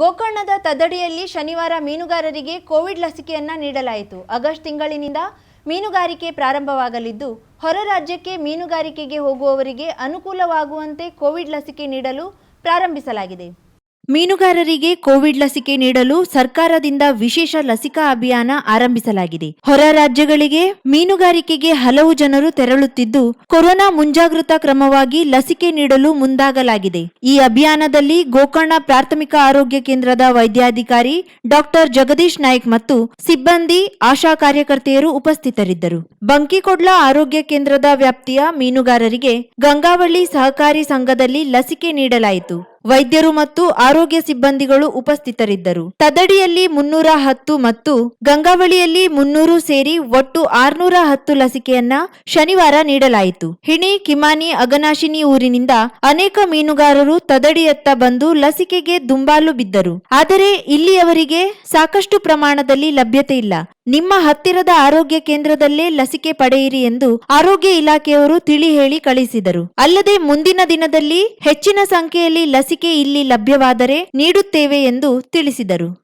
ಗೋಕರ್ಣದ ತದಡಿಯಲ್ಲಿ ಶನಿವಾರ ಮೀನುಗಾರರಿಗೆ ಕೋವಿಡ್ ಲಸಿಕೆಯನ್ನ ನೀಡಲಾಯಿತು. ಆಗಸ್ಟ್ ತಿಂಗಳಿನಿಂದ ಮೀನುಗಾರಿಕೆ ಪ್ರಾರಂಭವಾಗಲಿದ್ದು, ಹೊರ ರಾಜ್ಯಕ್ಕೆ ಮೀನುಗಾರಿಕೆಗೆ ಹೋಗುವವರಿಗೆ ಅನುಕೂಲವಾಗುವಂತೆ ಕೋವಿಡ್ ಲಸಿಕೆ ನೀಡಲು ಪ್ರಾರಂಭಿಸಲಾಗಿದೆ. ಮೀನುಗಾರರಿಗೆ ಕೋವಿಡ್ ಲಸಿಕೆ ನೀಡಲು ಸರ್ಕಾರದಿಂದ ವಿಶೇಷ ಲಸಿಕಾ ಅಭಿಯಾನ ಆರಂಭಿಸಲಾಗಿದೆ. ಹೊರ ರಾಜ್ಯಗಳಿಗೆ ಮೀನುಗಾರಿಕೆಗೆ ಹಲವು ಜನರು ತೆರಳುತ್ತಿದ್ದು, ಕೊರೋನಾ ಮುಂಜಾಗೃತಾ ಕ್ರಮವಾಗಿ ಲಸಿಕೆ ನೀಡಲು ಮುಂದಾಗಲಾಗಿದೆ. ಈ ಅಭಿಯಾನದಲ್ಲಿ ಗೋಕರ್ಣ ಪ್ರಾಥಮಿಕ ಆರೋಗ್ಯ ಕೇಂದ್ರದ ವೈದ್ಯಾಧಿಕಾರಿ ಡಾಕ್ಟರ್ ಜಗದೀಶ್ ನಾಯ್ಕ್ ಮತ್ತು ಸಿಬ್ಬಂದಿ, ಆಶಾ ಕಾರ್ಯಕರ್ತೆಯರು ಉಪಸ್ಥಿತರಿದ್ದರು. ಬಂಕಿಕೊಡ್ಲ ಆರೋಗ್ಯ ಕೇಂದ್ರದ ವ್ಯಾಪ್ತಿಯ ಮೀನುಗಾರರಿಗೆ ಗಂಗಾವಳ್ಳಿ ಸಹಕಾರಿ ಸಂಘದಲ್ಲಿ ಲಸಿಕೆ ನೀಡಲಾಯಿತು. ವೈದ್ಯರು ಮತ್ತು ಆರೋಗ್ಯ ಸಿಬ್ಬಂದಿಗಳು ಉಪಸ್ಥಿತರಿದ್ದರು. ತದಡಿಯಲ್ಲಿ ಮುನ್ನೂರ ಹತ್ತು ಮತ್ತು ಗಂಗಾವಳಿಯಲ್ಲಿ ಮುನ್ನೂರು ಸೇರಿ ಒಟ್ಟು ಆರ್ನೂರ ಹತ್ತು ಲಸಿಕೆಯನ್ನ ಶನಿವಾರ ನೀಡಲಾಯಿತು. ಹಿಣಿ, ಕಿಮಾನಿ, ಅಗನಾಶಿನಿ ಊರಿನಿಂದ ಅನೇಕ ಮೀನುಗಾರರು ತದಡಿಯತ್ತ ಬಂದು ಲಸಿಕೆಗೆ ದುಂಬಾಲು ಬಿದ್ದರು. ಆದರೆ ಇಲ್ಲಿಯವರಿಗೆ ಸಾಕಷ್ಟು ಪ್ರಮಾಣದಲ್ಲಿ ಲಭ್ಯತೆ ಇಲ್ಲ. ನಿಮ್ಮ ಹತ್ತಿರದ ಆರೋಗ್ಯ ಕೇಂದ್ರದಲ್ಲೇ ಲಸಿಕೆ ಪಡೆಯಿರಿ ಎಂದು ಆರೋಗ್ಯ ಇಲಾಖೆಯವರು ತಿಳಿ ಹೇಳಿ ಕಳಿಸಿದರು. ಅಲ್ಲದೆ ಮುಂದಿನ ದಿನದಲ್ಲಿ ಹೆಚ್ಚಿನ ಸಂಖ್ಯೆಯಲ್ಲಿ ಲಸಿಕೆ ಇಲ್ಲಿ ಲಭ್ಯವಾದರೆ ನೀಡುತ್ತೇವೆ ಎಂದು ತಿಳಿಸಿದರು.